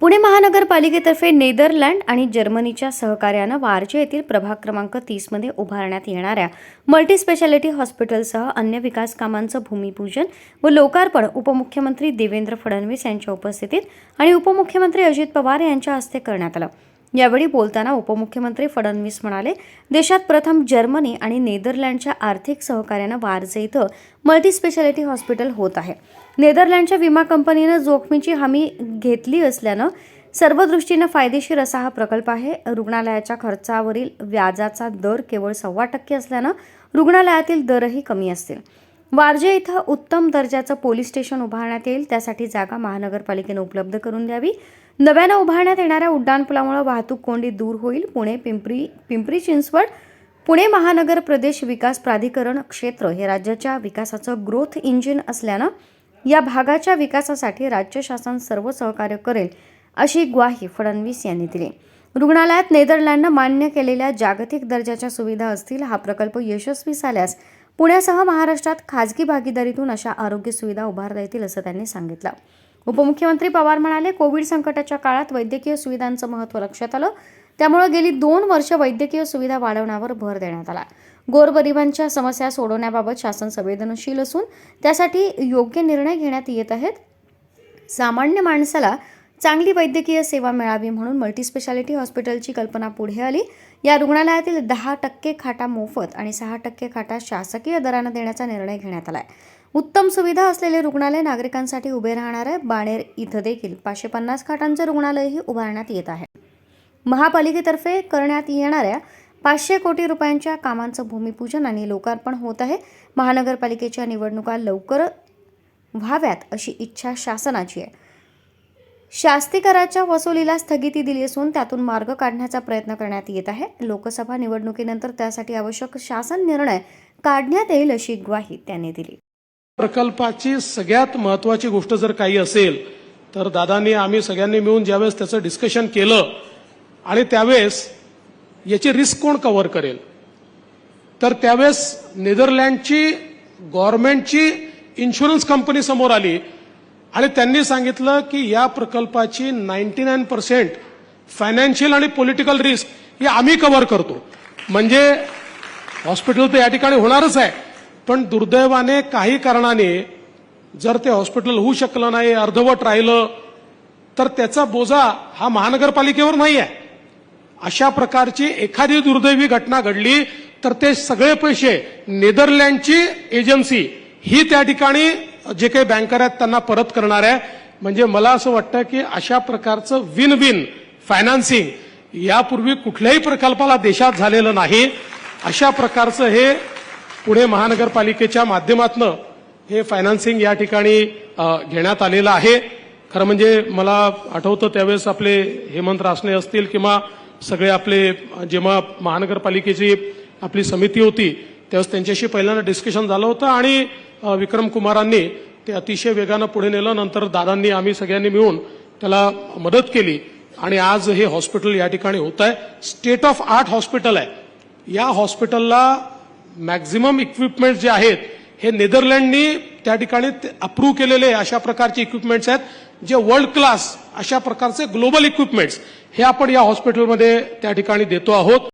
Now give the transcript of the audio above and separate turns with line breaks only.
पुणे महानगरपालिकेतर्फे नेदरलँड आणि जर्मनीच्या सहकार्यानं वारजे येथील प्रभाग क्रमांक तीसमध्ये उभारण्यात येणाऱ्या मल्टी स्पेशालिटी हॉस्पिटलसह अन्य विकास कामांचं भूमिपूजन व लोकार्पण उपमुख्यमंत्री देवेंद्र फडणवीस यांच्या उपस्थितीत आणि उपमुख्यमंत्री अजित पवार यांच्या हस्ते करण्यात आलं. यावेळी बोलताना उपमुख्यमंत्री फडणवीस म्हणाले देशात प्रथम जर्मनी आणि नेदरलँडच्या आर्थिक सहकार्यानं वारजे इथं मल्टी स्पेशालिटी हॉस्पिटल होत आहे. नेदरलँडच्या विमा कंपनीनं जोखमीची हमी घेतली असल्यानं सर्व दृष्टीनं फायदेशीर असा हा प्रकल्प आहे. रुग्णालयाच्या खर्चावरील व्याजाचा दर केवळ सव्वा टक्के असल्यानं रुग्णालयातील दरही कमी असतील. वारजे इथं उत्तम दर्जाचं पोलीस स्टेशन उभारण्यात येईल. त्यासाठी जागा महानगरपालिकेनं उपलब्ध करून द्यावी. नव्यानं उभारण्यात येणाऱ्या उड्डाणपुलामुळे वाहतूक कोंडी दूर होईल. पुणे पिंपरी पिंपरी चिंचवड पुणे महानगर प्रदेश विकास प्राधिकरण क्षेत्र हे राज्याच्या विकासाचं ग्रोथ इंजिन असल्यानं या भागाच्या विकासासाठी राज्य शासन सर्व सहकार्य करेल अशी ग्वाही फडणवीस यांनी दिली. रुग्णालयात नेदरलँडनं मान्य केलेल्या जागतिक दर्जाच्या सुविधा असतील हा प्रकल्प यशस्वी झाल्यास पुण्यासह महाराष्ट्रात खाजगी भागीदारीतून अशा आरोग्य सुविधा उभारता येतील असं त्यांनी सांगितलं. उपमुख्यमंत्री पवार म्हणाले कोविड संकटाच्या काळात वैद्यकीय सुविधांचं महत्त्व लक्षात आलं. त्यामुळे गेली दोन वर्ष वैद्यकीय सुविधा वाढवण्यावर भर देण्यात आला. गोरगरिबांच्या समस्या सोडवण्याबाबत शासन संवेदनशील असून त्यासाठी योग्य निर्णय घेण्यात येत आहेत. सामान्य माणसाला चांगली वैद्यकीय सेवा मिळावी म्हणून मल्टीस्पेशालिटी हॉस्पिटलची कल्पना पुढे आली. या रुग्णालयातील दहा टक्के खाटा मोफत आणि सहा टक्के खाटा शासकीय दरानं देण्याचा निर्णय घेण्यात आलाय. उत्तम सुविधा असलेले रुग्णालय नागरिकांसाठी उभे राहणार आहे. बाणेर इथं देखील पाचशे पन्नास खाटांचं रुग्णालयही उभारण्यात येत आहे. महापालिकेतर्फे करण्यात येणाऱ्या पाचशे कोटी रुपयांच्या कामांचं भूमिपूजन आणि लोकार्पण होत आहे. महानगरपालिकेच्या निवडणुका लवकर व्हाव्यात अशी इच्छा शासनाची आहे. शास्तीकराच्या वसुलीला स्थगिती दिली असून त्यातून मार्ग काढण्याचा प्रयत्न करण्यात येत आहे. लोकसभा निवडणुकीनंतर त्यासाठी आवश्यक शासन निर्णय काढण्यात येईल अशी ग्वाही त्यांनी दिली.
प्रकल्पाची सगळ्यात महत्वाची गोष्ट जर काही असेल तर दादांनी आम्ही सगळ्यांनी मिळून ज्यावेळेस त्याचं डिस्कशन केलं आणि त्यावेळेस याची रिस्क कोण कव्हर करेल? तर त्यावेळेस नेदरलँडची गव्हर्नमेंटची इन्शुरन्स कंपनी समोर आली. आणि त्यांनी सांगितलं की या प्रकल्पाची नाईन्टी नाईन पर्सेंट फायनान्शियल आणि पॉलिटिकल रिस्क ही आम्ही कव्हर करतो. म्हणजे हॉस्पिटल तर या ठिकाणी होणारच आहे पण दुर्दैवाने काही कारणाने जर ते हॉस्पिटल होऊ शकलं नाही अर्धवट राहिलं तर त्याचा बोजा हा महानगरपालिकेवर नाही आहे. अशा प्रकारची एखादी दुर्दैवी घटना घडली तर ते सगळे पैसे नेदरलँडची एजन्सी ही त्या ठिकाणी जे काही बँकर आहेत त्यांना परत करणार आहे. म्हणजे मला असं वाटतं की अशा प्रकारचं विन विन फायनान्सिंग यापूर्वी कुठल्याही प्रकल्पाला देशात झालेलं नाही. अशा प्रकारचं हे पुणे महानगरपालिकेच्या माध्यमातून हे फायनान्सिंग या ठिकाणी घेण्यात आलेलं आहे. खरं म्हणजे मला आठवतं त्यावेळेस आपले हेमंत रासने असतील किंवा सगळे आपले जेव्हा महानगरपालिकेची आपली समिती होती त्यावेळेस त्यांच्याशी पहिल्यांदा डिस्कशन झालं होतं. आणि विक्रम कुमारांनी ते अतिशय वेगानं पुढे नेलं. नंतर दादांनी आम्ही सगळ्यांनी मिळून त्याला मदत केली. आणि आज हे हॉस्पिटल या ठिकाणी होत आहे. स्टेट ऑफ आर्ट हॉस्पिटल आहे. या हॉस्पिटलला मॅक्झिमम इक्विपमेंट जे आहेत हे नेदरलँडनी त्या ठिकाणी अप्रूव्ह केलेले अशा प्रकारचे इक्विपमेंट्स आहेत जे वर्ल्ड क्लास अशा प्रकारचे ग्लोबल इक्विपमेंट्स हे आपण या हॉस्पिटलमध्ये त्या ठिकाणी देतो आहोत.